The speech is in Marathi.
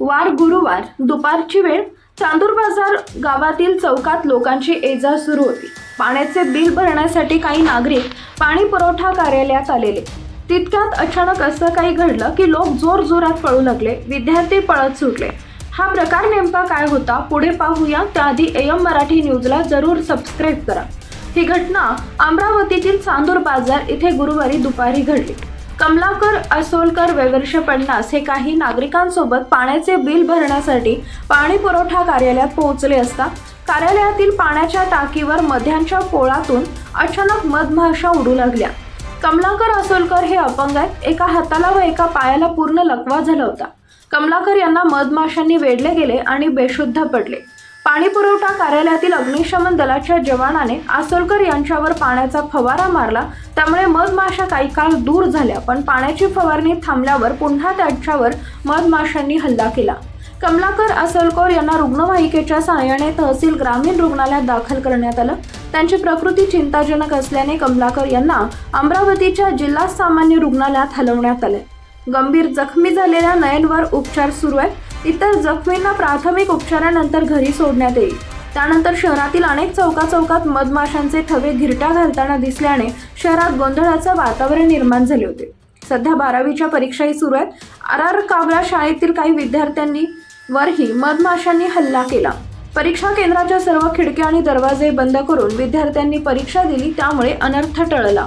वार गुरुवार दुपारची वेळ चांदूर बाजार गावातील चौकात लोकांची एजा सुरू होती. पाण्याचे बिल भरण्यासाठी काही नागरिक पाणी पुरवठा कार्यालयात आलेले. तितक्यात अचानक असं काही घडलं की लोक जोर जोरात पळू लागले. विद्यार्थी पळत सुटले. हा प्रकार नेमका काय होता? पुढे पाहूया. त्याआधी एम मराठी न्यूजला जरूर सबस्क्राईब करा. ही घटना अमरावतीतील चांदूर बाजार इथे गुरुवारी दुपारी घडली. कमलाकर असोलकर वेवर्ष पन्नास हे काही नागरिकांसोबत पाण्याचे बिल भरण्यासाठी पाणी पुरवठा कार्यालयात पोहोचले असता कार्यालयातील पाण्याच्या टाकीवर मध्यांच्या पोळातून अचानक मधमाशा उडू लागल्या. कमलाकर असोलकर हे अपंग आहेत. एका हाताला व एका पायाला पूर्ण लकवा झाला होता कमलाकर यांना मधमाशांनी वेढले गेले आणि बेशुद्ध पडले. पाणी पुरवठा कार्यालयातील अग्निशमन दलाच्या जवानाने आसोलकर यांच्यावर पाण्याचा फवारा मारला. त्यामुळे मधमाशा काही काळ दूर झाल्या पण पाण्याची फवारणी थांबल्यावर पुन्हा त्यांच्यावर मधमाशांनी हल्ला केला. कमलाकर असलकोर यांना रुग्णवाहिकेच्या सहाय्याने तहसील ग्रामीण रुग्णालयात दाखल करण्यात आलं. त्यांची प्रकृती चिंताजनक असल्याने कमलाकर यांना अमरावतीच्या जिल्हा सामान्य रुग्णालयात हलवण्यात आले. गंभीर जखमी झालेल्या नयनवर उपचार सुरू आहेत. इतर जखमींना प्राथमिक उपचारानंतर घरी सोडण्यात येईल. त्यानंतर शहरातील अनेक चौका चौकात मधमाशांचे थवे घिरट्या घालताना दिसल्याने शहरात गोंधळाचं वातावरण निर्माण झाले होते. सध्या बारावीच्या परीक्षाही सुरू आहेत. आर आर काबरा शाळेतील काही विद्यार्थ्यांनी वरही मधमाशांनी हल्ला केला. परीक्षा केंद्राच्या सर्व खिडक्या आणि दरवाजे बंद करून विद्यार्थ्यांनी परीक्षा दिली त्यामुळे अनर्थ टळला.